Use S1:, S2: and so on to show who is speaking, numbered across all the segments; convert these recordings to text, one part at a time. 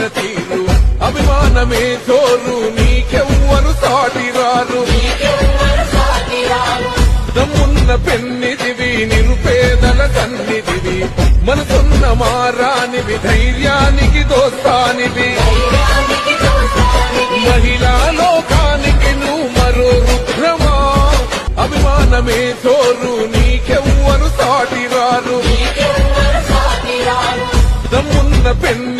S1: చేసిన తీరు. అభిమానమే తోరు నీకెవ్వరు సాటిరారు. దమ్మున్న పెన్నిదివి నిరుపేదల కన్నిదివి మనసున్న మారానివి ధైర్యానికి దోస్తానివి. మహిళా లోకానికి నువ్వు మరో రుద్రమా? అభిమానమే తోరు నీకెవ్వరు సాటిరారు. దమ్మున్న
S2: పెన్ని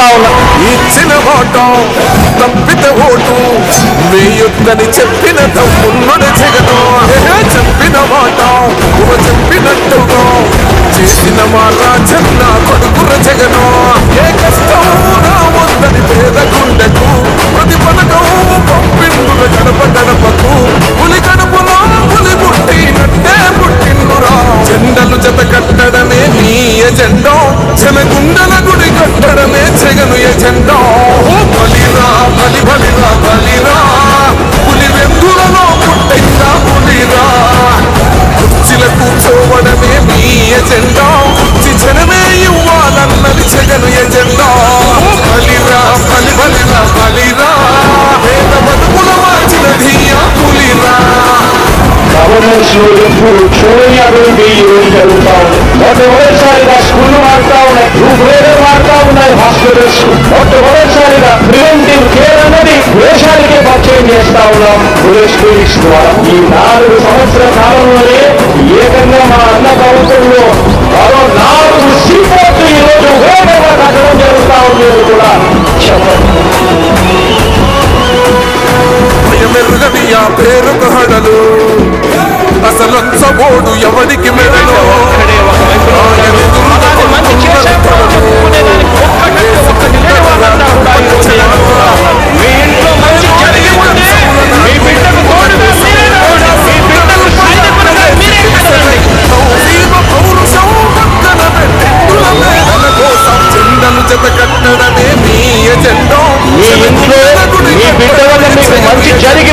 S2: కోరుతా ఉన్నా.
S1: ఇచ్చిన మాట తప్పిత ఓటు. వేయొద్దని చెప్పిన తమ్మున్నడు జగను చెప్పిన మాట ఊహ చెప్పినట్టుగా. చేసిన మా రాజన్న కొడుకుల జగను ఏ కష్టం? రావద్దని పేద గుండెకు ప్రతి పథకం గడప గడపకు.
S2: గవర్నెన్స్లో అభివృద్ధి జరుగుతా ఉంది మొట్టమొదటిసారిగా స్కూల్ మారుతా ఉన్నాయి గ్రూప్ వేరే మారుతా ఉన్నాయి హాస్పిటల్స్ మొట్టమొదటిసారిగా ప్రివెంటివ్ కేర్ అన్నది దేశానికే పరిచయం చేస్తా ఉన్నాం పోలీస్ క్లినిక్స్ ద్వారా ఈ నాలుగు సంవత్సరాల కాలంలోనే ఏకంగా మా అన్న ప్రభుత్వంలో
S1: మేడల? కోసం జెండలు జత కట్టడమే మీ ఎజెండో
S2: మీ ఇంట్లో మీ బిడ్డ వల్ల మీకు మంచి జరిగి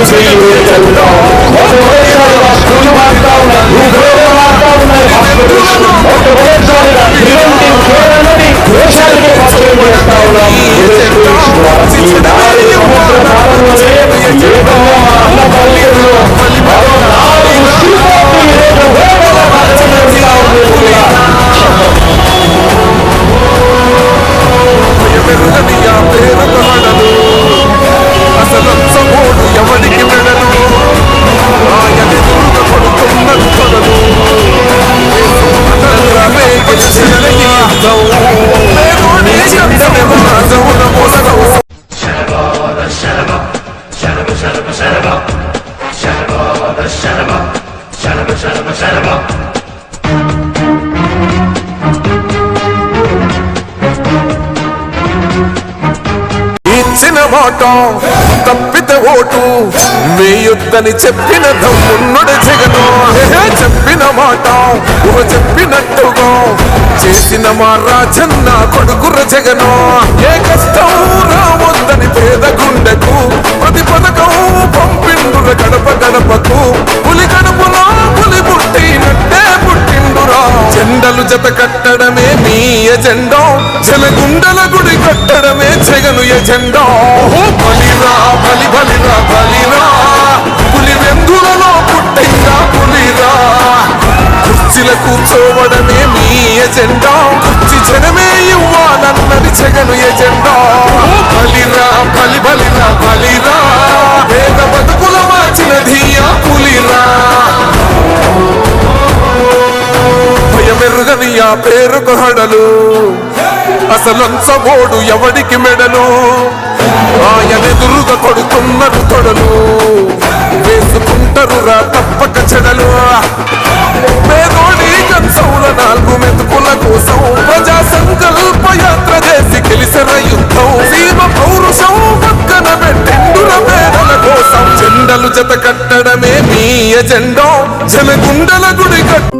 S2: చూడని అభివృద్ధి ఈ రోజు జరుగుతా ఉంది. మొట్టమొదటిసారిగా
S1: ఇచ్చిన మాట తప్పిత ఓటు వేయొద్దని చెప్పిన దమ్మున్నడు జగను. చెప్పిన మాట ఊహ చెప్పినట్టుగా చేసిన మా రాజన్న కొడుకుర జగను. ఏ కష్టం రావద్దని పేద గడప గడపకు పులి గడపలో పులి పుట్టినట్టే పుట్టిండురా. జెండలు జత కట్టడమే మీ ఎజెండా. జనగుండల గుడి కట్టడమే జగను ఎజెండా. బలిరా బలి బలిరా బలిరా. పులి వెందులలో పుట్టిందా పులిరా. కుర్చీల కూర్చోవడమే మీ ఎజెండా. కుర్చీ జనమే ఇవ్వాలన్నది జగను ఎజెండా. ఓ బలిరా బలి బలిరా బలిరా. బతుకుల మార్చినది ఆ పులిరా. భయమెరుగని ఆ పేరుకు హడలు. అసలంచబోడు ఎవడికి మెడలు? ఆయనెదురుగా కొడుతున్నారు తొడలు జత కట్టడమే మీ ఎజెండా. జనగుండల గుడి కట్ట